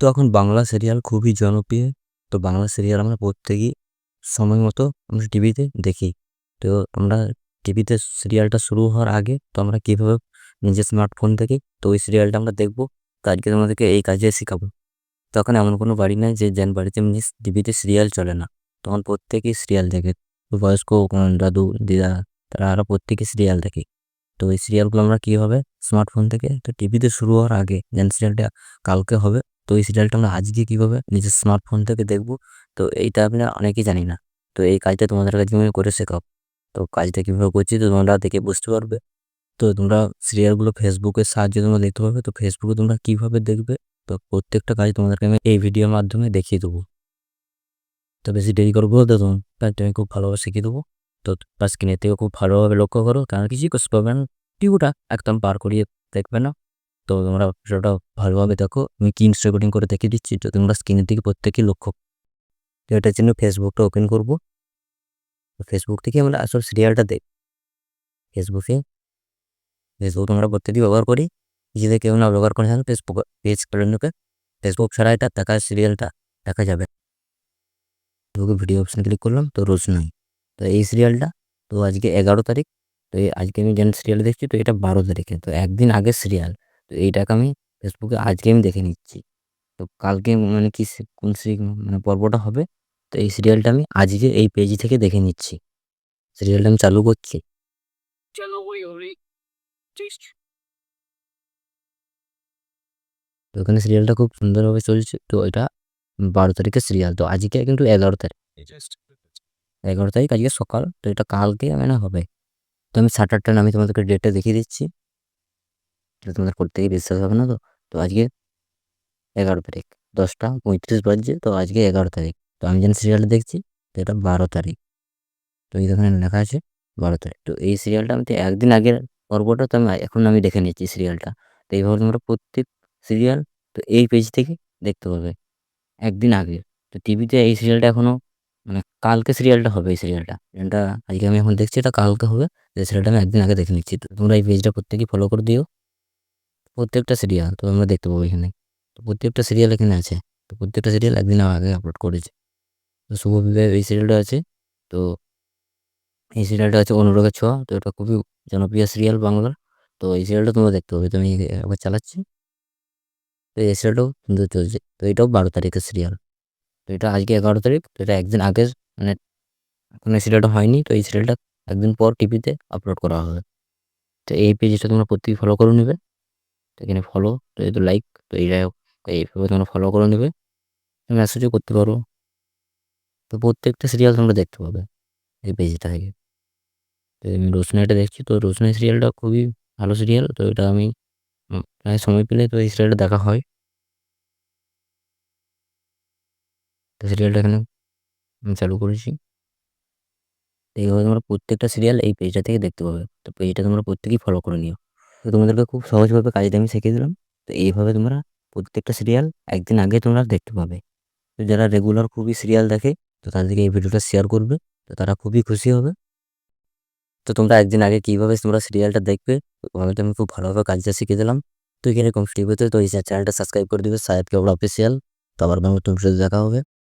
তো এখন বাংলা সিরিয়াল খুবই জনপ্রিয়। তো বাংলা সিরিয়াল আমরা প্রত্যেকেই সময় মতো আমরা টিভিতে দেখি। তো আমরা টিভিতে সিরিয়ালটা শুরু হওয়ার আগে তো আমরা কীভাবে নিজের স্মার্টফোন থেকে তো ওই সিরিয়ালটা আমরা দেখব, তো আজকে তোমাদেরকে এই কাজে শেখাবো। তখন এমন কোনো বাড়ি নেই যে যেন বাড়িতে এমনি টিভিতে সিরিয়াল চলে না। তখন প্রত্যেকেই সিরিয়াল দেখে। বয়স্ক দাদু, দিদা তারা আরও প্রত্যেকে সিরিয়াল দেখে। তো এই সিরিয়ালগুলো আমরা কীভাবে স্মার্টফোন থেকে তো টিভিতে শুরু হওয়ার আগে যেন সিরিয়ালটা কালকে হবে তো এই সিরিয়ালটা আমরা আজকে কীভাবে নিজের স্মার্টফোন থেকে দেখব? তো এইটা আমরা অনেকেই জানি না। তো এই কাজটা তোমাদের কাছে আমি করে শেখাব তো কাজটা কীভাবে করছি তো তোমরা দেখে বুঝতে পারবে। তো তোমরা সিরিয়ালগুলো ফেসবুকের সাহায্যে তোমরা দেখতে পারবে। তো ফেসবুকে তোমরা কীভাবে দেখবে? তো প্রত্যেকটা কাজ তোমাদেরকে আমি এই ভিডিওর মাধ্যমে দেখিয়ে দেবো। তো বেশি দেরি করব তো কাজটা আমি খুব ভালোভাবে শিখিয়ে দেবো। তো তার স্ক্রিনের থেকে খুব ভালোভাবে লক্ষ্য করো। কারণ কিছুই করতে পারবে না। টিউটা একদম পার করিয়ে দেখবে না। তো তোমরা ভিডিওটা ভালোভাবে দেখো। আমি কি রেকর্ডিং করে দেখিয়ে দিচ্ছি তো তোমরা স্ক্রিনের দিকে প্রত্যেকেই লক্ষ্য। তো এটার জন্য ফেসবুকটা ওপেন করব। ফেসবুক থেকে আমরা আসল সিরিয়ালটা দেখ ফেসবুকে ফেসবুক আমরা প্রত্যেকেই ব্যবহার করি। নিজেদের কেউ না ব্যবহার করে ফেসবুক পেজ করে ফেসবুক ছাড়া এটা দেখা সিরিয়ালটা দেখা যাবে ফেসবুকে ভিডিও অপশান ক্লিক করলাম তো রোজ নয়। তো এই সিরিয়ালটা তো আজকে এগারো তারিখ। তো এই আজকে আমি যেন সিরিয়াল দেখছি তো এটা বারো তারিখে। তো একদিন আগে সিরিয়াল তো এইটাকে আমি ফেসবুকে আজকে আমি দেখে নিচ্ছি। তো কালকে মানে কি কোন মানে পর্বটা হবে? তো এই সিরিয়ালটা আমি আজকে এই পেজ থেকে দেখে নিচ্ছি। সিরিয়ালটা আমি চালু করছি। তো ওখানে সিরিয়ালটা খুব সুন্দরভাবে চলছে। তো এটা বারো তারিখের সিরিয়াল। তো আজকে কিন্তু এগারো তারিখ। এগারো তারিখ আজকে সকাল। তো এটা কালকে মানে হবে। তো আমি স্যাটারটা আমি তোমাদেরকে ডেটটা দেখিয়ে দিচ্ছি। তোমাদের প্রত্যেকেই বিশ্বাস হবে না তো? তো আজকে এগারো তারিখ, দশটা পঁয়ত্রিশ বাজছে, তো আজকে এগারো তারিখ। তো আমি যেন সিরিয়ালটা দেখছি, তো এটা বারো তারিখ। তো এই এখানে লেখা আছে বারো তারিখ। তো এই সিরিয়ালটা আমি তো একদিন আগের পর্বটা তো আমি এখন আমি দেখে নিচ্ছি সিরিয়ালটা তো এইভাবে তোমরা প্রত্যেক সিরিয়াল তো এই পেজ থেকে দেখতে পাবে একদিন আগে তো টিভিতে এই সিরিয়ালটা এখনও মানে কালকে সিরিয়ালটা হবে এই সিরিয়ালটা এটা আজকে আমি এখন দেখছি এটা কালকে হবে। যে সিরিয়ালটা আমি একদিন আগে দেখে নিচ্ছি। তো তোমরা এই পেজটা প্রত্যেকেই ফলো করে দিও। প্রত্যেকটা সিরিয়াল তো আমরা দেখতে পাবো এখানে। তো প্রত্যেকটা সিরিয়াল এখানে আছে। তো প্রত্যেকটা সিরিয়াল একদিন আগে আপলোড করেছে। তো শুভ বিবাহ এই সিরিয়ালটা আছে। তো এই সিরিয়ালটা আছে অনুরাগের ছোঁয়া। তো এটা খুবই জনপ্রিয় সিরিয়াল বাংলার। তো এই সিরিয়ালটা তোমরা দেখতে পাবে। তো আমি একবার চালাচ্ছি। তো এই সিরিয়ালটাও সুন্দর চলছে। তো এটাও বারো তারিখের সিরিয়াল তো এটা আজকে এগারো তারিখ। তো এটা একদিন আগে মানে এখন এই সিরিয়ালটা হয়নি। তো এই সিরিয়ালটা একদিন পর টিভিতে আপলোড করা হবে। তো এই পেজটা তোমরা প্রত্যেকে ফলো করে নেবে। তো এখানে ফলো তো এই তো লাইক তো এইটাই এইভাবে তোমরা ফলো করে নেবে মেসেজও করতে পারো। তো প্রত্যেকটা সিরিয়াল তোমরা দেখতে পাবে এই পেজটা থেকে। তো আমি রোশনাইটা দেখছি, তো রোশনাই সিরিয়ালটা খুবই ভালো সিরিয়াল তো এটা আমি প্রায় সময় পেলে তো এই সিরিয়ালটা দেখা হয়। তো সিরিয়ালটা এখানে আমি চালু করেছি। এইভাবে তোমরা প্রত্যেকটা সিরিয়াল এই পেজটা থেকে দেখতে পাবে। তো পেজটা তোমরা প্রত্যেকেই ফলো করে নিও। তো তোমাদেরকে খুব সহজভাবে কাজটা আমি শিখিয়ে দিলাম। তো এইভাবে তোমরা প্রত্যেকটা সিরিয়াল একদিন আগে তোমরা দেখতে পাবে। তো যারা রেগুলার খুবই সিরিয়াল দেখে, তো তাদেরকে এই ভিডিওটা শেয়ার করবে, তো তারা খুবই খুশি হবে। তো তোমরা একদিন আগে কীভাবে তোমরা সিরিয়ালটা দেখবে ওভাবে তো আমি খুব ভালোভাবে কাজটা শিখে দিলাম। তো এখানে কমফর্টেবল তো এই চ্যানেলটা সাবস্ক্রাইব করে দিবে সাহেব কেবল অফিসিয়াল তো আবার নতুন ভিডিও দেখা হবে।